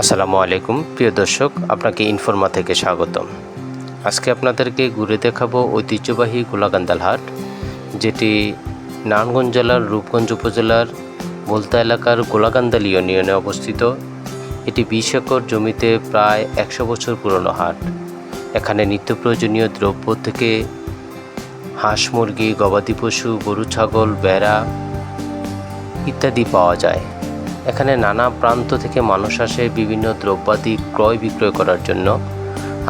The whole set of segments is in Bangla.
আসসালামু আলাইকুম, প্রিয় দর্শক, আপনাকে ইনফরমা থেকে স্বাগতম। আজকে আপনাদেরকে ঘুরে দেখাবো ঐতিহ্যবাহী গোলাকান্দাল হাট, যেটি নারায়ণগঞ্জ জেলার, রূপগঞ্জ উপজেলার বলতা এলাকার গোলাকান্দাল ইউনিয়নে অবস্থিত। এটি বিশ একর জমিতে প্রায় একশো বছর পুরনো হাট। এখানে নিত্য প্রয়োজনীয় দ্রব্য থেকে হাঁস, মুরগি, গবাদি পশু, গরু, ছাগল বেড়া ইত্যাদি পাওয়া যায়। এখানে নানা প্রান্ত থেকে মানুষ আসে বিভিন্ন দ্রব্যাদি ক্রয় বিক্রয় করার জন্য।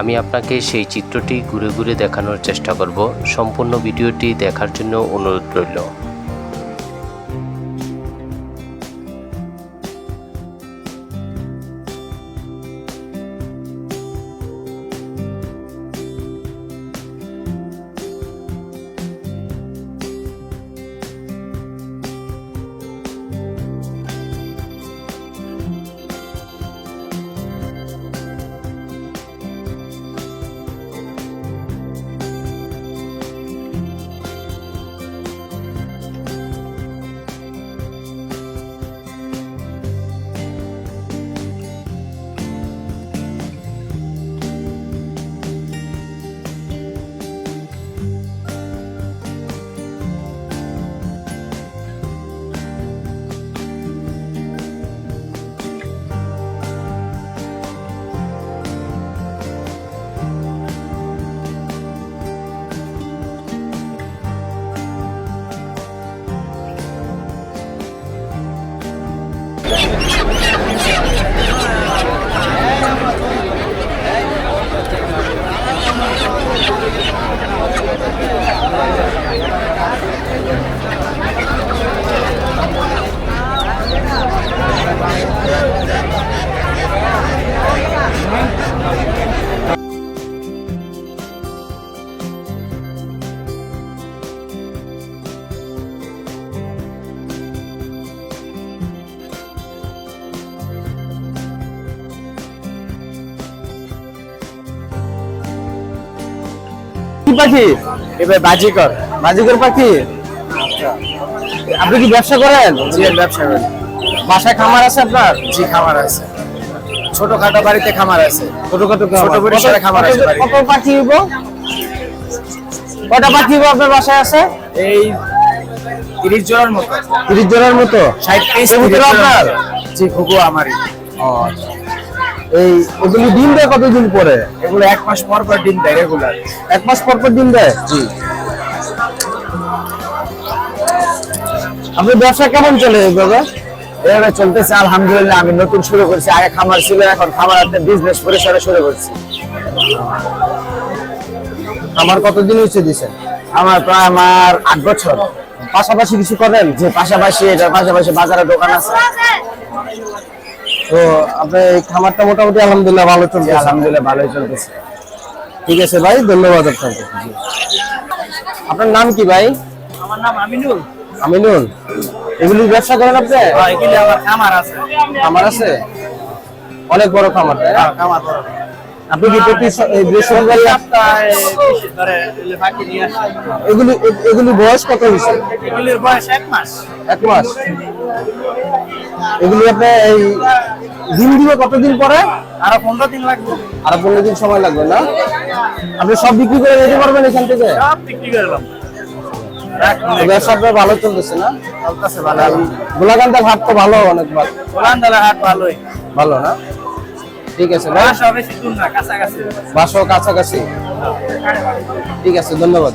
আমি আপনাকে সেই চিত্রটি ঘুরে ঘুরে দেখানোর চেষ্টা করব। সম্পূর্ণ ভিডিওটি দেখার জন্য অনুরোধ রইল। কি পাখি এবার বাজিকর। বাজিকর পাখি? আপনি কি ব্যবসা করেন? জি ব্যবসা করি। বাসায় খামার আছে আপনার? জি খামার আছে। ছোটখাটো বাড়িতে খামার আছে। ছোট কত ছোট পরিসরে খামার আছে। কত পাখি হইব? কটা পাখি হইব আপনার বাসায় আছে? এই তিরিশ জনের মতো। তিরিশ জনের মতো? ষাট পিস আপনার? জি খুবু আমারই। এই এগুলি ডিম দেয় কতদিন পরে? এগুলো এক মাস পর পর ডিম দেয় রেগুলার এক মাস পর পর ডিম দেয়? জি। আপনার ব্যবসা কেমন চলে এভাবে চলতেছে আলহামদুলিল্লাহ আমি নতুন শুরু করছি। আগে খামার ছিল এখন খামার বিজনেস পরিসরে শুরু করছি। আমার কতদিন হয়েছে দিছেন? আমার প্রায় আমার আট বছর। পাশাপাশি কিছু করেন? যে পাশাপাশি এটার পাশাপাশি বাজারে দোকান আছে। তো আপনার এই খামারটা মোটামুটি আলহামদুলিল্লাহ ভালো চলছে আলহামদুলিল্লাহ ভালোই চলতেছে। ঠিক আছে ভাই ধন্যবাদ আপনাকে। আপনার নাম কি ভাই? আমার নাম আমিনুল। আমিনুল। এগুলি ব্যবসা করেন আপনি? এগুলি আমার খামার আছে। খামার আছে? অনেক বড় খামার তাই খামার খামার আপনি কি প্রতি বৃহস্পতিবার এগুলি এগুলি বয়স কত হয়েছে? এগুলির বয়স এক মাস। এক মাস। এগুলি আপনি এই দিন দিবে কতদিন পরে? আরও পনেরো দিন লাগবে। আর পনেরো দিন সময় লাগবে না? আপনি সব বিক্রি করে যেতে পারবেন এখান থেকে? সব বিক্রি করলাম ভালো চলতেছে না? চলতেছে ভালো। গোলাকান্দার হাট তো ভালো অনেক ভালো গোলান্দালা হাট ভালোই। ভালো না? ঠিক আছে বাসও কাছাকাছি। ঠিক আছে ধন্যবাদ।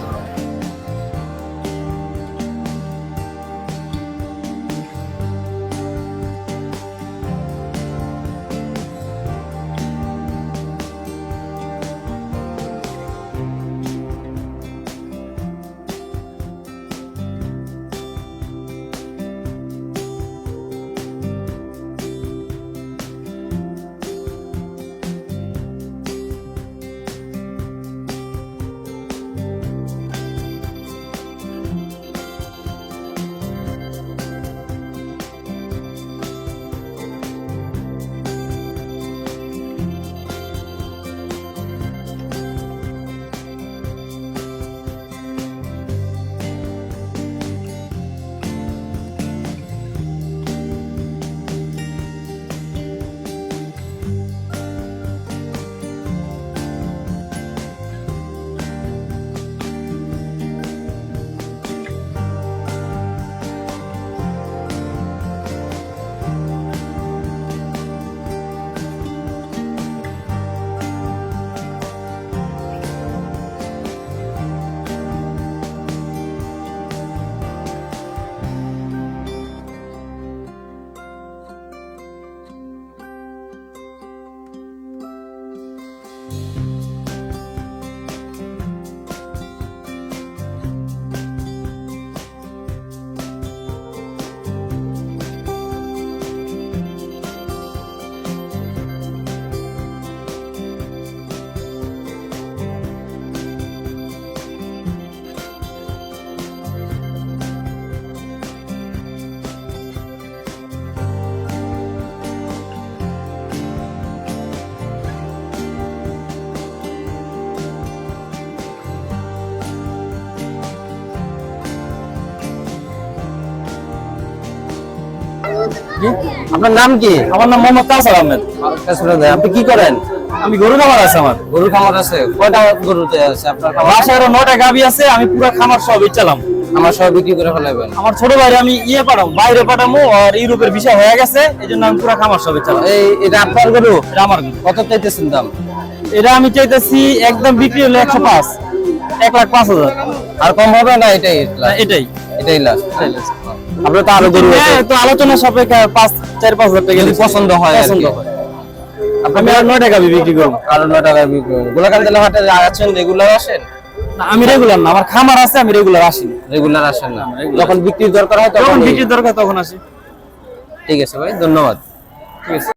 কি? আপনার নাম কি? আমার নাম মোহাম্মদ কাসার আহমেদ। আপনি কি করেন? আমি গরু খামার আছে আমার। গরুর খামার আছে? কয়টা গরুতে আছে আপনার বাসায় আরও নটা গাবি আছে আমি পুরো খামার সব চালাম আমার সব বিক্রি করে ফেলাবেন আমার ছোট ভাই আমি ইয়ে পাঠাম বাইরে পাঠামো আর ইউরোপের বিষয় হয়ে গেছে এই জন্য আমি পুরো খামার সবে চালাম এই এটা আপনার গরু? এটা আমার গরু। কত চাইতেছেন দাম? এটা আমি চাইতেছি একদম বিক্রি হলো একশো পাঁচ এক লাখ পাঁচ হাজার। আর কম হবে না এটাই এটাই। এটাই লাস্ট আপনার তো আরও গরু হ্যাঁ, তো আলোচনা সাপেক্ষে পাঁচ চার পাঁচ হাজার টাকা পছন্দ হয় পছন্দ হয়। আমি আর নয় টাকা বিক্রি করব আরও নয় টাকায় বিক্রি করুন। জেলা হাটে আছেন রেগুলার আসেন? না, আমি রেগুলার না আমার খামার আছে আমি রেগুলার আসি রেগুলার আসেন না। যখন বিক্রির দরকার হয় তখন বিক্রির দরকার তখন আসি। ঠিক আছে ভাই ধন্যবাদ। ঠিক আছে।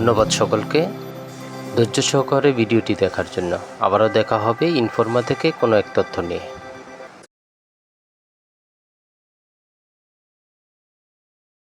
ধন্যবাদ সকলকে। ধৈর্য সহকারে ভিডিওটি দেখার জন্য। আবারও দেখা হবে ইনফর্মা থেকে কোনো এক তথ্য নিয়ে।